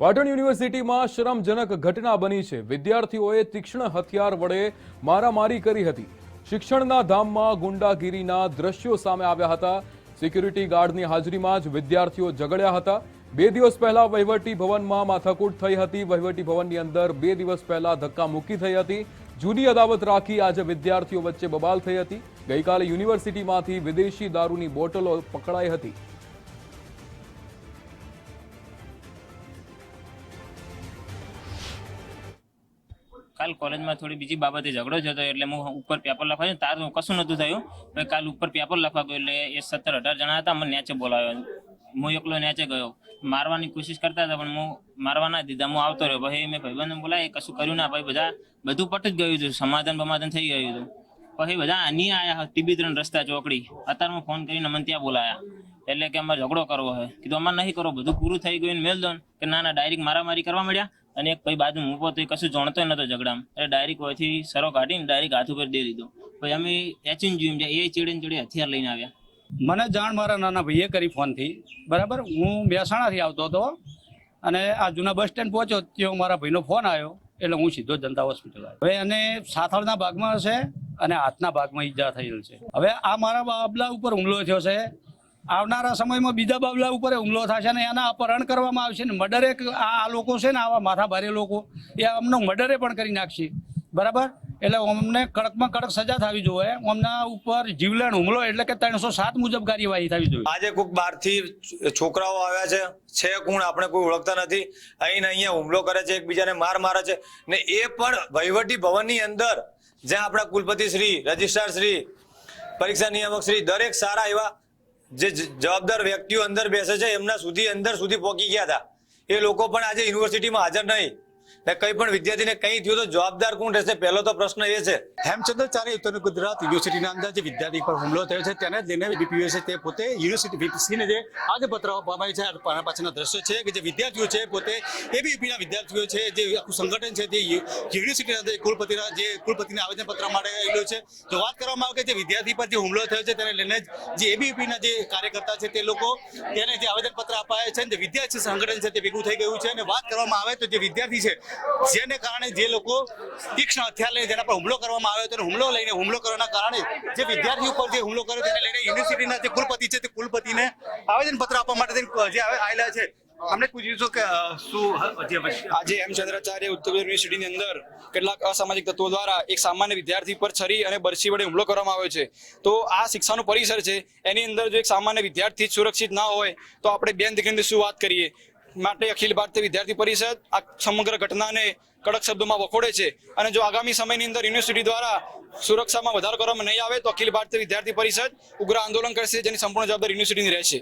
પાટણ યુનિવર્સિટીમાં શરમજનક ઘટના બની છે. વિદ્યાર્થીઓએ તીક્ષ્ણ હથિયાર વડે મારામારી કરી હતી. શિક્ષણના ધામમાં ગુંડાગીરીના દ્રશ્યો સામે આવ્યા હતા. સિક્યુરિટી ગાર્ડની હાજરીમાં જ વિદ્યાર્થીઓ ઝઘડ્યા હતા. બે દિવસ પહેલા વહીવટી ભવનમાં માથાકૂટ થઈ હતી. વહીવટી ભવનની અંદર બે દિવસ પહેલા ધક્કા મૂકી થઈ હતી. જૂની અદાવત રાખી આજે વિદ્યાર્થીઓ વચ્ચે બબાલ થઈ હતી. ગઈકાલે યુનિવર્સિટીમાંથી વિદેશી દારૂની બોટલો પકડાઈ હતી. કાલ કોલેજમાં થોડી બીજી બાબતે ઝઘડો થયો એટલે હું ઉપર પેપર લખવા છે તાર કશું નહોતું થયું. પણ કાલ ઉપર પેપર લખવા ગયો એટલે એ સત્તર અઢાર જણા હતા, મને નેચે બોલાવ્યો. હું એકલો નેચે ગયો. મારવાની કોશિશ કરતા હતા, પણ હું મારવા ના દીધા. હું આવતો રહ્યો. ભાઈ મેં ભાઈબંધને બોલાય કશું કર્યું ના ભાઈ. બધા, બધું પટી જ ગયું હતું. સમાધાન બમાધાન થઈ ગયું હતું. પછી બધા આની આયા ટીબી ત્રણ રસ્તા ચોકડી. અત્યારે હું ફોન કરીને મને ત્યાં બોલાયા. એટલે કે અમારે ઝઘડો કરવો હોય કીધું, અમારે નહીં કરો. બધું પૂરું થઈ ગયું મેલ દો કે ના ના, ડાયરેક્ટ મારામારી કરવા મળ્યા. અને એક ભાઈ બાજુ મૂકો તો એ કશું જાણતો નતો ઝઘડામાં. એટલે ડાયરેક્ટ હોયથી સરો કાઢીને ડાયરેક્ટ હાથ ઉપર દે દીધો. પછી અમે એચિન જોયું એ ચીડે ચીડે હથિયાર લઈને આવ્યા. મને જાણ મારા નાના ભાઈએ કરી ફોનથી. બરાબર? હું મહેસાણાથી આવતો હતો અને આ જૂના બસ સ્ટેન્ડ પહોંચ્યો ત્યાં મારા ભાઈનો ફોન આવ્યો એટલે હું સીધો જનતા હોસ્પિટલ આવ્યો. હવે અને સાથળના ભાગમાં હશે અને હાથના ભાગમાં ઈજા થયેલ છે. હવે આ મારા બાબલા ઉપર હુમલો થયો છે. આવનારા સમયમાં બીજા બાબલા ઉપર હુમલો થશે ને એના અપહરણ કરવામાં આવશે ને મર્ડરે આ લોકો છે ને આવા માથા ભારે લોકો, એ અમને મર્ડરે પણ કરી નાખશે. બરાબર? એટલે અમને કડકમાં કડક સજા થવી જોઈએ. અમના ઉપર જીવલેણ હુમલો એટલે કે ત્રણસો સાત મુજબ કાર્યવાહી થવી જોઈએ. આજે કોઈક બહારથી છોકરાઓ આવ્યા છે. છે કોણ? આપણે કોઈ ઓળખતા નથી. અહીં અહીંયા હુમલો કરે છે, એકબીજાને માર મારે છે. ને એ પણ વહીવટી ભવનની અંદર, જ્યાં આપણા કુલપતિ શ્રી, રજિસ્ટ્રાર શ્રી, પરીક્ષા નિયામક શ્રી, દરેક સારા એવા જે જવાબદાર વ્યક્તિઓ અંદર બેસે છે, એમના સુધી, અંદર સુધી પહોંચી ગયા હતા. એ લોકો પણ આજે યુનિવર્સિટીમાં હાજર નહીં. ને કંઈ પણ વિદ્યાર્થીને કંઈ થયું તો જવાબદાર કોણ રહેશે? પહેલો તો પ્રશ્ન એ છે. હેમચંદ્રાચાર્ય ઉત્તર ગુજરાત યુનિવર્સિટીના અંદર જે વિદ્યાર્થી પર હુમલો થયો છે. તેને લઈને બીપીયુએ તે પોતે યુનિવર્સિટી વીપીસીને જે આજે પત્ર આવી છે આના પાછળના દ્રશ્ય છે કે જે વિદ્યાર્થીઓ છે પોતે એબીપીના વિદ્યાર્થીઓ છે, જે આખું સંગઠન છે તે યુનિવર્સિટીના અંદર કુલપતિના જે કુલપતિના આવેદનપત્ર માટે આવેલું છે. તો વાત કરવામાં આવે કે જે વિદ્યાર્થી પર જે હુમલો થયો છે તેને લઈને જે એબીપીના જે કાર્યકર્તા છે તે લોકો તેને જે આવેદનપત્ર અપાયા છે જે વિદ્યાર્થી સંગઠન છે તે ભેગું થઈ ગયું છે. અને વાત કરવામાં આવે તો જે વિદ્યાર્થી છે જેને કારણે જે લોકો તીક્ષ્ણ હથિયાર જેના પર હુમલો કરવામાં આવ્યો તેનો હુમલો લઈને હુમલો કરવાના કારણે જે વિદ્યાર્થી ઉપર જે હુમલો કર્યો તેને લઈને યુનિવર્સિટીના જે કુલપતિ છે તે કુલપતિને આવેદનપત્ર આપવા માટે જે આવેલા છે. અમને પૂછ્યું કે શું આજે એમ ચંદ્રાચાર્ય ઉત્તર યુનિવર્સિટીની અંદર કેટલાક અસામાજિક તત્વો દ્વારા એક સામાન્ય વિદ્યાર્થી પર છરી અને બરછી વડે હુમલો કરવામાં આવ્યો છે. તો આ શિક્ષાનું પરિસર છે. એની અંદર જો એક સામાન્ય વિદ્યાર્થી સુરક્ષિત ના હોય, તો આપણે બેન દીકરીની શું વાત કરીએ? માટે અખિલ ભારતીય વિદ્યાર્થી પરિષદ આ સમગ્ર ઘટનાને કડક શબ્દોમાં વખોડે છે. અને જો આગામી સમયની અંદર યુનિવર્સિટી દ્વારા સુરક્ષામાં વધારો કરવામાં નહીં આવે તો અખિલ ભારતીય વિદ્યાર્થી પરિષદ ઉગ્ર આંદોલન કરશે જેની સંપૂર્ણ જવાબદારી યુનિવર્સિટીની રહેશે.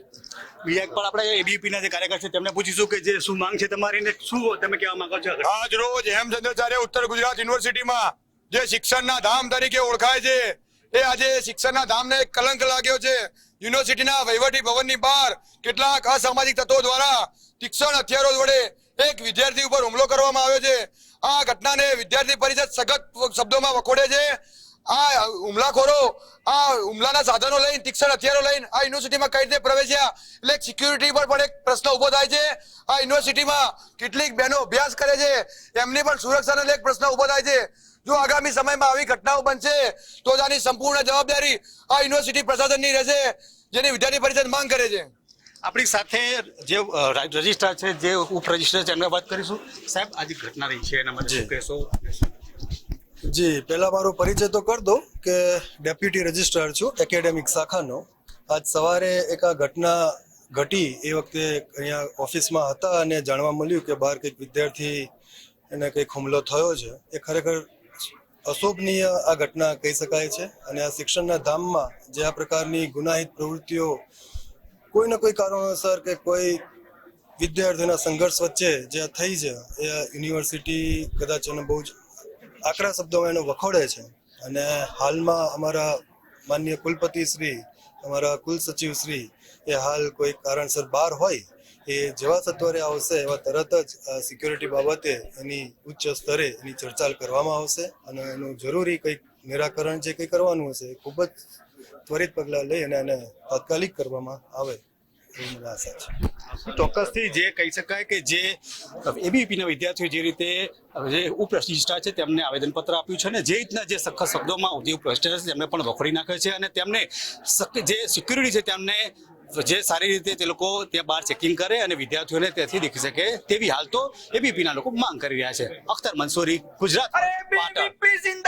બીજા એક પણ આપણે ના જે કાર્યકર છે તેમને પૂછીશું કે જે શું માંગ છે તમારી ને શું તમે કહેવા માંગો છો આજ રોજ હેમચંદ્રાચાર્ય ઉત્તર ગુજરાત યુનિવર્સિટીમાં જે શિક્ષણના ધામ તરીકે ઓળખાય છે એ આજે શિક્ષણના ધામને કલંક લાગ્યો છે. યુનિવર્સિટીના વહીવટી ભવનની બહાર કેટલાક અસામાજિક તત્વો દ્વારા શિક્ષણ હથિયારો વડે એક વિદ્યાર્થી ઉપર હુમલો કરવામાં આવ્યો છે. આ ઘટનાને વિદ્યાર્થી પરિષદ સખત શબ્દોમાં વખોડે છે. આ હુમલાખોરો આ હુમલાના સાધનો લઈને તીક્ષ્ણ હથિયારો લઈને આ યુનિવર્સિટીમાં કઈ રીતે પ્રવેશ્યા? એટલે સિક્યુરિટી પર પણ એક પ્રશ્ન ઊભો થાય છે. આ યુનિવર્સિટીમાં કેટલીક બહેનો અભ્યાસ કરે છે. એમની પણ સુરક્ષાને એક પ્રશ્ન ઊભો થાય છે. જો આગામી સમયમાં આવી ઘટનાઓ બનશે તો આની સંપૂર્ણ જવાબદારી આ યુનિવર્સિટી પ્રશાસનની રહેશે જેની વિદ્યાર્થી પરિષદ માંગ કરે છે. આપણી સાથે જે રજિસ્ટ્રાર છે જે ઉપ રજિસ્ટ્રાર છે એમને વાત કરીશું. સાહેબ આજે ઘટના રહી છે એના માટે શું કહેશો? જી પહેલા મારો પરિચય તો કરી દો કે ડેપ્યુટી રજિસ્ટ્રાર છું એકેડેમિક શાખાનો. આજ સવારે એક આ ઘટના ઘટી એ વખતે અહીંયા ઓફિસમાં હતા અને જાણવા મળ્યું કે બહાર કંઈક વિદ્યાર્થી એને કંઈક હુમલો થયો છે. એ ખરેખર અશોભનીય આ ઘટના કહી શકાય છે અને આ શિક્ષણના ધામમાં જે આ પ્રકારની ગુનાહિત પ્રવૃત્તિઓ કોઈ ના કોઈ કારણોસર કે કોઈ વિદ્યાર્થીઓના સંઘર્ષ વચ્ચે જે થઈ છે, એ યુનિવર્સિટી કદાચ એને બહુ જ આકરા શબ્દોમાં એનો વખોડે છે. અને હાલમાં અમારા માનનીય કુલપતિ શ્રી અમારા કુલ સચિવ શ્રી, એ હાલ કોઈ કારણસર બહાર હોય, એ જેવા સત્વરે આવશે એવા તરત જ સિક્યોરિટી બાબતે એની ઉચ્ચ સ્તરે એની ચર્ચા કરવામાં આવશે અને એનું જરૂરી કંઈક નિરાકરણ જે કંઈ કરવાનું હશે એ ખૂબ જ ત્વરિત પગલાં લઈ અને એને તાત્કાલિક કરવામાં આવે. ચોક્કસથી જે કહી શકાય કે જે એબીપીના વિદ્યાર્થીઓ જે રીતે જે ઉપપ્રતિષ્ઠા છે તેમને આવેદનપત્ર આપ્યું છે અને જે રીતના જે સખત શબ્દોમાં જે ઉપપ્રતિષ્ઠા છે તેમને પણ વખોડી નાખે છે અને તેમને જે સિક્યુરિટી છે તેમને જે સારી રીતે તે લોકો ત્યાં બહાર ચેકિંગ કરે અને વિદ્યાર્થીઓને ત્યાંથી દેખી શકે તેવી હાલ તો એબીપીના લોકો માંગ કરી રહ્યા છે. અખ્તર મંસૂરી ગુજરાત પાટણ.